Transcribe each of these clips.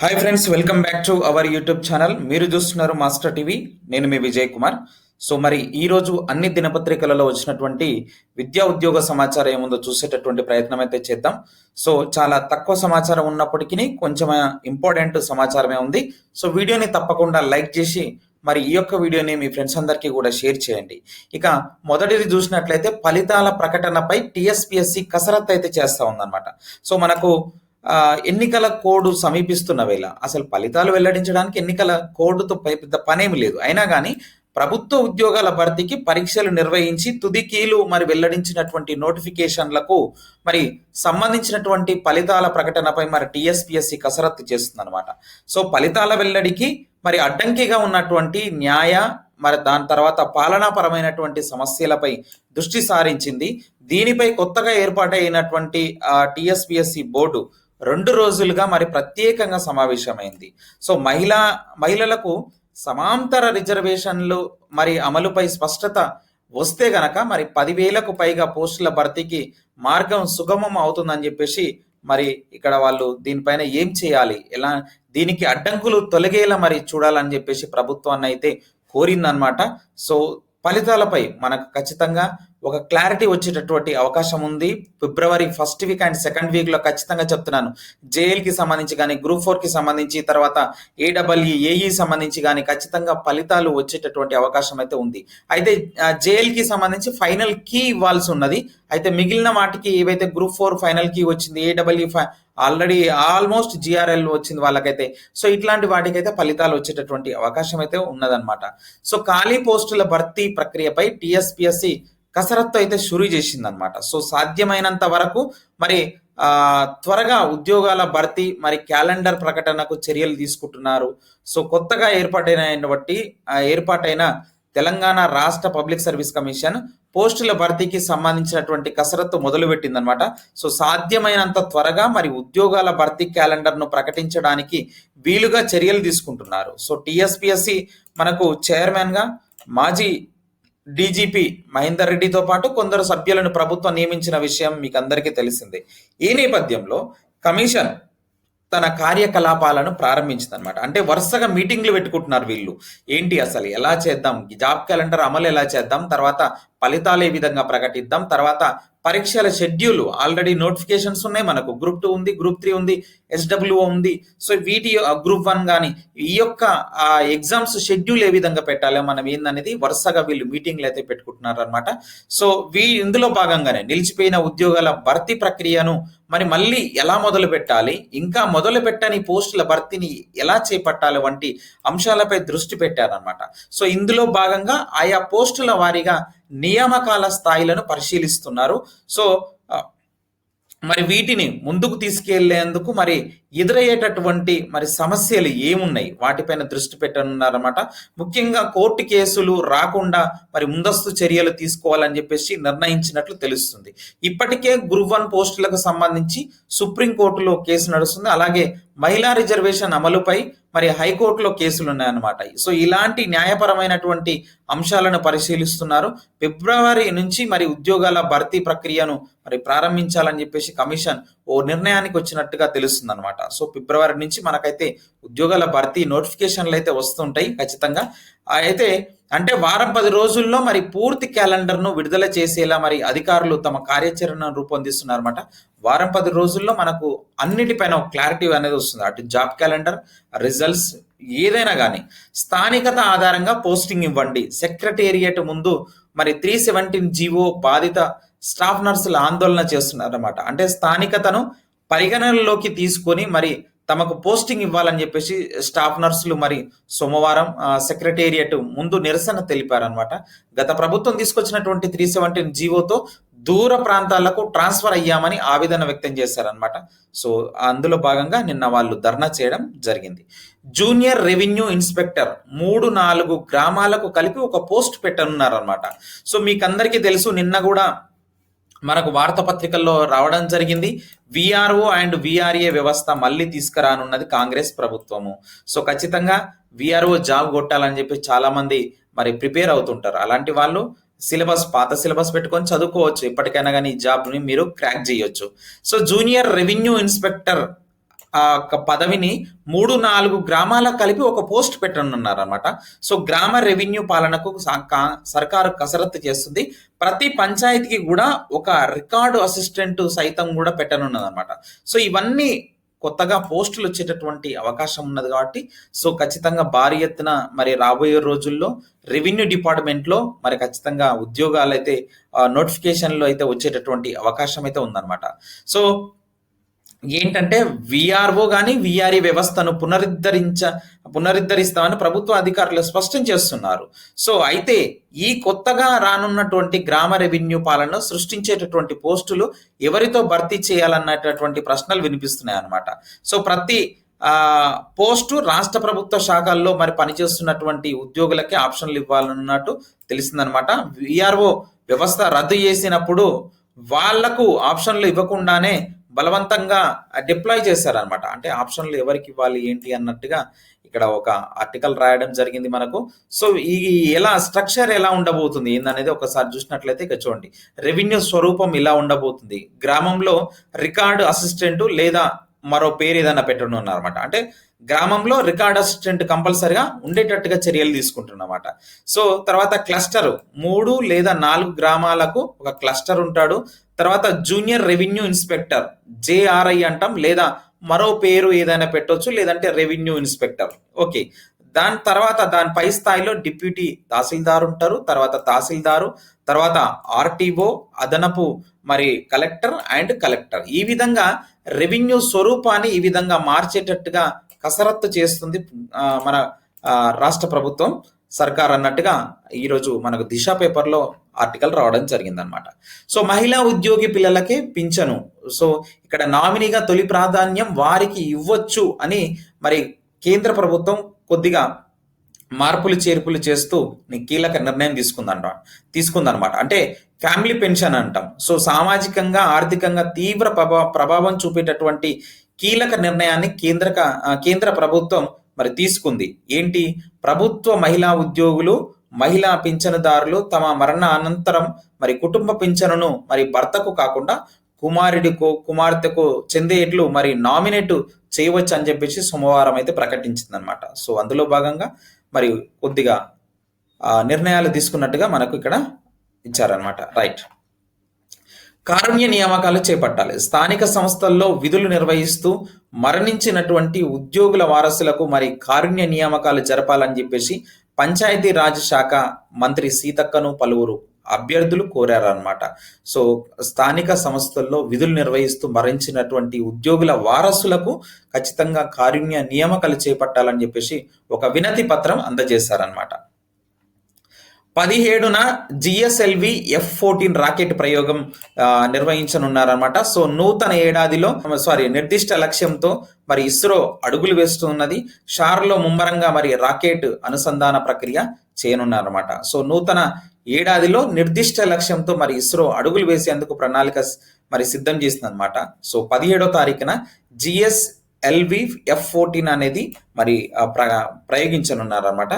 Hi friends welcome back to our YouTube channel మీరు చూస్తున్నారు master TV నేను మీ Vijay Kumar. So మరి ఈ రోజు అన్ని దినపత్రికలలో వచ్చినటువంటి విద్యా ఉద్యోగ సమాచారం ఏముందో చూసేటటువంటి ప్రయత్నం అయితే చేద్దాం. సో చాలా తక్కువ సమాచారం ఉన్నప్పటికీ కొంచెం ఇంపార్టెంట్ సమాచారమే ఉంది. సో వీడియోని తప్పకుండా లైక్ చేసి మరి ఈ యొక్క వీడియోని మీ ఫ్రెండ్స్ అందరికీ కూడా షేర్ చేయండి. ఇక మొదటిది చూసినట్లయితే ఫలితాల ప్రకటనపై టిఎస్పిఎస్సి కసరత్తు అయితే చేస్తూ ఉందన్నమాట. సో మనకు ఎన్నికల కోడ్ సమీపిస్తున్న వేళ అసలు ఫలితాలు వెల్లడించడానికి ఎన్నికల కోడ్తో పెద్ద పనేమి లేదు. అయినా కానీ ప్రభుత్వ ఉద్యోగాల భర్తీకి పరీక్షలు నిర్వహించి తుదికీలు మరి వెల్లడించినటువంటి నోటిఫికేషన్లకు మరి సంబంధించినటువంటి ఫలితాల ప్రకటనపై మరి టిఎస్పిఎస్సి కసరత్తు చేస్తుందన్నమాట. సో ఫలితాల వెల్లడికి మరి అడ్డంకిగా ఉన్నటువంటి న్యాయ మరి దాని తర్వాత పాలనాపరమైనటువంటి సమస్యలపై దృష్టి సారించింది. దీనిపై కొత్తగా ఏర్పాటైనటువంటి టిఎస్పిఎస్సి బోర్డు రెండు రోజులుగా మరి ప్రత్యేకంగా సమావేశమైంది. సో మహిళా మహిళలకు సమాంతర రిజర్వేషన్లు మరి అమలుపై స్పష్టత వస్తే గనక మరి పదివేలకు పైగా పోస్టుల భర్తీకి మార్గం సుగమం అవుతుందని చెప్పేసి మరి ఇక్కడ వాళ్ళు దీనిపైన ఏం చేయాలి? ఎలా దీనికి అడ్డంకులు తొలగేలా మరి చూడాలని చెప్పేసి ప్రభుత్వాన్ని అయితే కోరిందనమాట సో ఫలితాలపై మనకు ఖచ్చితంగా ఒక క్లారిటీ వచ్చేటటువంటి అవకాశం ఉంది. February first week and second వీక్లో ఖచ్చితంగా చెప్తున్నాను. జేఎల్కి సంబంధించి కానీ గ్రూప్ ఫోర్కి సంబంధించి తర్వాత ఏడబ్ల్యూ ఏఈ సంబంధించి కానీ ఖచ్చితంగా ఫలితాలు వచ్చేటటువంటి అవకాశం అయితే ఉంది. అయితే జేఎల్కి సంబంధించి ఫైనల్ కీ ఇవ్వాల్సి ఉన్నది. అయితే మిగిలిన వాటికి ఏవైతే గ్రూప్ ఫోర్ ఫైనల్ కీ వచ్చింది ఏడబ్ల్యూ ఆల్రెడీ ఆల్మోస్ట్ జిఆర్ఎల్ వచ్చింది వాళ్ళకైతే. సో ఇట్లాంటి వాటికైతే ఫలితాలు వచ్చేటటువంటి అవకాశం అయితే ఉన్నదన్నమాట. సో ఖాళీ పోస్టుల భర్తీ ప్రక్రియపై టిఎస్పిఎస్సి కసరత్తు అయితే షురూ చేసిందనమాట సో సాధ్యమైనంత వరకు మరి త్వరగా ఉద్యోగాల భర్తీ మరి క్యాలెండర్ ప్రకటనకు చర్యలు తీసుకుంటున్నారు. సో కొత్తగా ఏర్పాటైన బట్టి ఏర్పాటైన తెలంగాణ రాష్ట్ర పబ్లిక్ సర్వీస్ కమిషన్ పోస్టుల భర్తీకి సంబంధించినటువంటి కసరత్తు మొదలుపెట్టిందనమాట సో సాధ్యమైనంత త్వరగా మరి ఉద్యోగాల భర్తీ క్యాలెండర్ను ప్రకటించడానికి వీలుగా చర్యలు తీసుకుంటున్నారు. సో టిఎస్పిఎస్సి మనకు చైర్మన్గా మాజీ డీజీపీ మహేందర్ రెడ్డితో పాటు కొందరు సభ్యులను ప్రభుత్వం నియమించిన విషయం మీకు అందరికీ తెలిసిందే. ఈ నేపథ్యంలో కమిషన్ తన కార్యకలాపాలను ప్రారంభించింది అనమాట అంటే వరుసగా మీటింగ్లు పెట్టుకుంటున్నారు వీళ్ళు. ఏంటి అసలు ఎలా చేద్దాం? జాబ్ క్యాలెండర్ అమలు ఎలా చేద్దాం? తర్వాత ఫలితాలు ఏ విధంగా ప్రకటిద్దాం? తర్వాత పరీక్షల షెడ్యూల్. ఆల్రెడీ నోటిఫికేషన్స్ ఉన్నాయి మనకు. గ్రూప్ టూ ఉంది గ్రూప్ త్రీ ఉంది ఎస్డబ్ల్యూఓ ఉంది. సో వీటి గ్రూప్ వన్ కానీ ఈ యొక్క ఎగ్జామ్స్ షెడ్యూల్ ఏ విధంగా పెట్టాలి మనం ఏందనేది వరుసగా వీళ్ళు మీటింగ్లు అయితే పెట్టుకుంటున్నారు అనమాట సో వీ ఇందులో భాగంగానే నిలిచిపోయిన ఉద్యోగాల భర్తీ ప్రక్రియను మరి మళ్ళీ ఎలా మొదలు పెట్టాలి ఇంకా మొదలు పెట్టని పోస్టుల భర్తీని ఎలా చేపట్టాలి వంటి అంశాలపై దృష్టి పెట్టారనమాట సో ఇందులో భాగంగా ఆయా పోస్టుల వారీగా నియామకాల స్థాయిలను పరిశీలిస్తున్నారు. సో మరి వీటిని ముందుకు తీసుకెళ్ళేందుకు మరి ఎదురయ్యేటటువంటి మరి సమస్యలు ఏమున్నాయి? వాటిపైన దృష్టి పెట్టనున్నారన్నమాట. ముఖ్యంగా కోర్టు కేసులు రాకుండా మరి ముందస్తు చర్యలు తీసుకోవాలని చెప్పేసి నిర్ణయించినట్లు తెలుస్తుంది. ఇప్పటికే గ్రూప్ వన్ పోస్టులకు సంబంధించి సుప్రీంకోర్టులో కేసు నడుస్తుంది. అలాగే మహిళా రిజర్వేషన్ అమలుపై మరి హైకోర్టులో కేసులు ఉన్నాయన్నమాట సో ఇలాంటి న్యాయపరమైనటువంటి అంశాలను పరిశీలిస్తున్నారు. ఫిబ్రవరి నుంచి మరి ఉద్యోగాల భర్తీ ప్రక్రియను మరి ప్రారంభించాలని చెప్పేసి కమిషన్ ఓ నిర్ణయానికి వచ్చినట్టుగా తెలుస్తుంది అనమాట సో ఫిబ్రవరి నుంచి మనకైతే ఉద్యోగాల భర్తీ నోటిఫికేషన్లు అయితే వస్తుంటాయి ఖచ్చితంగా. అయితే అంటే వారం పది రోజుల్లో మరి పూర్తి క్యాలెండర్ను విడుదల చేసేలా మరి అధికారులు తమ కార్యాచరణను రూపొందిస్తున్నారన్నమాట. వారం పది రోజుల్లో మనకు అన్నిటిపైన ఒక క్లారిటీ అనేది వస్తుంది. అటు జాబ్ క్యాలెండర్ రిజల్ట్స్ ఏదైనా కానీ. స్థానికత ఆధారంగా పోస్టింగ్ ఇవ్వండి. సెక్రటేరియట్ ముందు మరి త్రీ సెవెంటీన్ జీవో బాధిత స్టాఫ్ నర్సులు ఆందోళన చేస్తున్నారన్నమాట. అంటే స్థానికతను పరిగణనలోకి తీసుకొని మరి తమకు పోస్టింగ్ ఇవ్వాలని చెప్పేసి స్టాఫ్ నర్సులు మరి సోమవారం సెక్రటేరియట్ ముందు నిరసన తెలిపారనమాట గత ప్రభుత్వం తీసుకొచ్చినటువంటి త్రీ సెవెంటీన్ జీవోతో దూర ప్రాంతాలకు ట్రాన్స్ఫర్ అయ్యామని ఆవేదన వ్యక్తం చేశారనమాట సో అందులో భాగంగా నిన్న వాళ్ళు ధర్నా చేయడం జరిగింది. జూనియర్ రెవెన్యూ ఇన్స్పెక్టర్ మూడు నాలుగు గ్రామాలకు కలిపి ఒక పోస్ట్ పెట్టనున్నారనమాట సో మీకు అందరికీ తెలుసు నిన్న కూడా మనకు వార్తాపత్రికల్లో రావడం జరిగింది. విఆర్ఓ అండ్ విఆర్ఏ వ్యవస్థ మళ్ళీ తీసుకురానున్నది కాంగ్రెస్ ప్రభుత్వము. సో ఖచ్చితంగా విఆర్ఓ జాబ్ కొట్టాలని చెప్పి చాలా మంది మరి ప్రిపేర్ అవుతుంటారు. అలాంటి వాళ్ళు సిలబస్ పాత సిలబస్ పెట్టుకొని చదువుకోవచ్చు. ఎప్పటికైనా కానీ ఈ జాబ్ని మీరు క్రాక్ చేయొచ్చు. సో జూనియర్ రెవెన్యూ ఇన్స్పెక్టర్ ఆ యొక్క పదవిని మూడు నాలుగు గ్రామాలకు కలిపి ఒక పోస్ట్ పెట్టనున్నారు అనమాట సో గ్రామ రెవెన్యూ పాలనకు సర్కారు కసరత్తు చేస్తుంది. ప్రతి పంచాయతీకి కూడా ఒక రికార్డు అసిస్టెంట్ సైతం కూడా పెట్టనున్నది అనమాట సో ఇవన్నీ కొత్తగా పోస్టులు వచ్చేటటువంటి అవకాశం ఉన్నది కాబట్టి సో ఖచ్చితంగా భారీ ఎత్తున మరి రాబోయే రోజుల్లో రెవెన్యూ డిపార్ట్మెంట్లో మరి ఖచ్చితంగా ఉద్యోగాలు అయితే నోటిఫికేషన్లో అయితే వచ్చేటటువంటి అవకాశం అయితే ఉందన్నమాట. సో ఏంటంటే విఆర్ఓ కానీ విఆర్ఈ వ్యవస్థను పునరుద్ధరించ పునరుద్ధరిస్తామని ప్రభుత్వ అధికారులు స్పష్టం చేస్తున్నారు. సో అయితే ఈ కొత్తగా రానున్నటువంటి గ్రామ రెవెన్యూ పాలన సృష్టించేటటువంటి పోస్టులు ఎవరితో భర్తీ చేయాలన్నటువంటి ప్రశ్నలు వినిపిస్తున్నాయి అన్నమాట. సో ప్రతి పోస్టు రాష్ట్ర ప్రభుత్వ శాఖల్లో మరి పనిచేస్తున్నటువంటి ఉద్యోగులకి ఆప్షన్లు ఇవ్వాలన్నట్టు తెలిసిందనమాట విఆర్ఓ వ్యవస్థ రద్దు చేసినప్పుడు వాళ్ళకు ఆప్షన్లు ఇవ్వకుండానే బలవంతంగా డిప్లాయ్ చేశారనమాట అంటే ఆప్షన్లు ఎవరికి ఇవ్వాలి ఏంటి అన్నట్టుగా ఇక్కడ ఒక ఆర్టికల్ రాయడం జరిగింది మనకు. సో ఈ ఎలా స్ట్రక్చర్ ఎలా ఉండబోతుంది ఏందనేది ఒకసారి చూసినట్లయితే ఇక చూడండి. రెవెన్యూ స్వరూపం ఇలా ఉండబోతుంది. గ్రామంలో రికార్డు అసిస్టెంట్ లేదా మరో పేరు ఏదైనా పెట్టనున్నారన్నమాట అంటే గ్రామంలో రికార్డ్ అసిస్టెంట్ కంపల్సరిగా ఉండేటట్టుగా చర్యలు తీసుకుంటున్నమాట. సో తర్వాత క్లస్టర్. మూడు లేదా నాలుగు గ్రామాలకు ఒక క్లస్టర్ ఉంటాడు. తర్వాత జూనియర్ రెవెన్యూ ఇన్స్పెక్టర్ జేఆర్ఐ అంటాం లేదా మరో పేరు ఏదైనా పెట్టొచ్చు లేదంటే రెవెన్యూ ఇన్స్పెక్టర్. ఓకే. దాని తర్వాత దాని పై స్థాయిలో డిప్యూటీ తహసీల్దార్ ఉంటారు తర్వాత తహసీల్దారు తర్వాత ఆర్టీఓ అదనపు మరి కలెక్టర్ అండ్ కలెక్టర్. ఈ విధంగా రెవెన్యూ స్వరూపాన్ని ఈ విధంగా మార్చేటట్టుగా కసరత్తు చేస్తుంది మన రాష్ట్ర ప్రభుత్వం. సర్కార్ అన్నట్టుగా ఈరోజు మనకు దిశ పేపర్లో ఆర్టికల్ రావడం జరిగిందనమాట సో మహిళా ఉద్యోగి పిల్లలకే పింఛను. సో ఇక్కడ నామినీగా తొలి ప్రాధాన్యం వారికి ఇవ్వచ్చు అని మరి కేంద్ర ప్రభుత్వం కొద్దిగా మార్పులు చేర్పులు చేస్తూ నీ కీలక నిర్ణయం తీసుకుందంట తీసుకుందనమాట అంటే ఫ్యామిలీ పెన్షన్ అంటాం. సో సామాజికంగా ఆర్థికంగా తీవ్ర ప్రభావ ప్రభావం చూపేటటువంటి కీలక నిర్ణయాన్ని కేంద్ర కేంద్ర ప్రభుత్వం మరి తీసుకుంది. ఏంటి? ప్రభుత్వ మహిళా ఉద్యోగులు మహిళా పింఛనుదారులు తమ మరణ అనంతరం మరి కుటుంబ పింఛనును మరి భర్తకు కాకుండా కుమారుడికో కుమార్తెకు చెందేట్లు మరి నామినేట్ చేయవచ్చు అని చెప్పేసి సోమవారం అయితే ప్రకటించిందనమాట. సో అందులో భాగంగా మరి కొద్దిగా నిర్ణయాలు తీసుకున్నట్టుగా మనకు ఇక్కడ ఇచ్చారనమాట రైట్ కారుణ్య నియామకాలు చేపట్టాలి. స్థానిక సంస్థల్లో విధులు నిర్వహిస్తూ మరణించినటువంటి ఉద్యోగుల వారసులకు మరి కారుణ్య నియామకాలు జరపాలని చెప్పేసి పంచాయతీ రాజ్ శాఖ మంత్రి సీతక్కను పలువురు అభ్యర్థులు కోరారనమాట సో స్థానిక సంస్థల్లో విధులు నిర్వహిస్తూ మరణించినటువంటి ఉద్యోగుల వారసులకు ఖచ్చితంగా కారుణ్య నియామకాలు చేపట్టాలని చెప్పేసి ఒక వినతి పత్రం అందజేశారనమాట పదిహేడున జిఎస్ఎల్వి ఎఫ్ ఫోర్టీన్ రాకెట్ ప్రయోగం నిర్వహించనున్నారనమాట సో నూతన ఏడాదిలో సారీ నిర్దిష్ట లక్ష్యంతో మరి ఇస్రో అడుగులు వేస్తున్నది. షార్లో ముమ్మరంగా మరి రాకెట్ అనుసంధాన ప్రక్రియ చేయనున్నారన్నమాట. సో నూతన ఏడాదిలో నిర్దిష్ట లక్ష్యంతో మరి ఇస్రో అడుగులు వేసేందుకు ప్రణాళిక మరి సిద్ధం చేసిందనమాట సో పదిహేడో తారీఖున జిఎస్ ఎల్వి ఎఫ్ ఫోర్టీన్ అనేది మరి ప్ర ప్రయోగించనున్నారన్నమాట.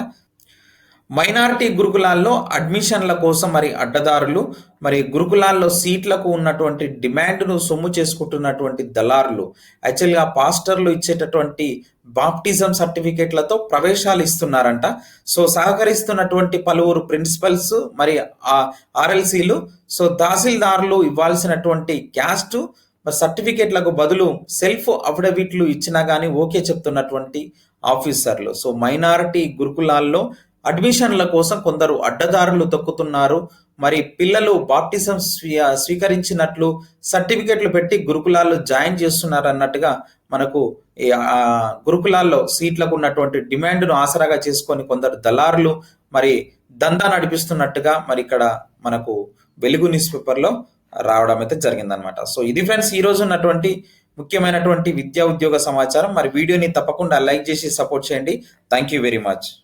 మైనారిటీ గురుకులాల్లో అడ్మిషన్ల కోసం మరి అడ్డదారులు మరి గురుకులాల్లో సీట్లకు ఉన్నటువంటి డిమాండ్ను సొమ్ము చేసుకుంటున్నటువంటి దళారులు యాక్చువల్గా పాస్టర్లు ఇచ్చేటటువంటి బాప్టిజం సర్టిఫికేట్లతో ప్రవేశాలు ఇస్తున్నారంట. సో సహకరిస్తున్నటువంటి పలువురు ప్రిన్సిపల్స్ మరి ఆర్ఎల్సీలు సో తహసీల్దారులు ఇవ్వాల్సినటువంటి క్యాస్ట్ మరి సర్టిఫికేట్లకు బదులు సెల్ఫ్ అఫిడవిట్లు ఇచ్చినా కానీ ఓకే చెప్తున్నటువంటి ఆఫీసర్లు. సో మైనారిటీ గురుకులాల్లో అడ్మిషన్ల కోసం కొందరు అడ్డదారులు తొక్కుతున్నారు. మరి పిల్లలు బాప్టిజం స్వీ- స్వీకరించినట్లు సర్టిఫికెట్లు పెట్టి గురుకులాల్లో జాయిన్ చేస్తున్నారు అన్నట్టుగా మనకు గురుకులాల్లో సీట్లకు ఉన్నటువంటి డిమాండ్ను ఆసరాగా చేసుకొని కొందరు దళారులు మరి దందా నడిపిస్తున్నట్టుగా మరి ఇక్కడ మనకు వెలుగు న్యూస్ పేపర్లో రావడం అయితే జరిగిందనమాట సో ఇది ఫ్రెండ్స్ ఈ రోజు ఉన్నటువంటి ముఖ్యమైనటువంటి విద్యా ఉద్యోగ సమాచారం. మరి వీడియోని తప్పకుండా లైక్ చేసి సపోర్ట్ చేయండి. Thank you very much.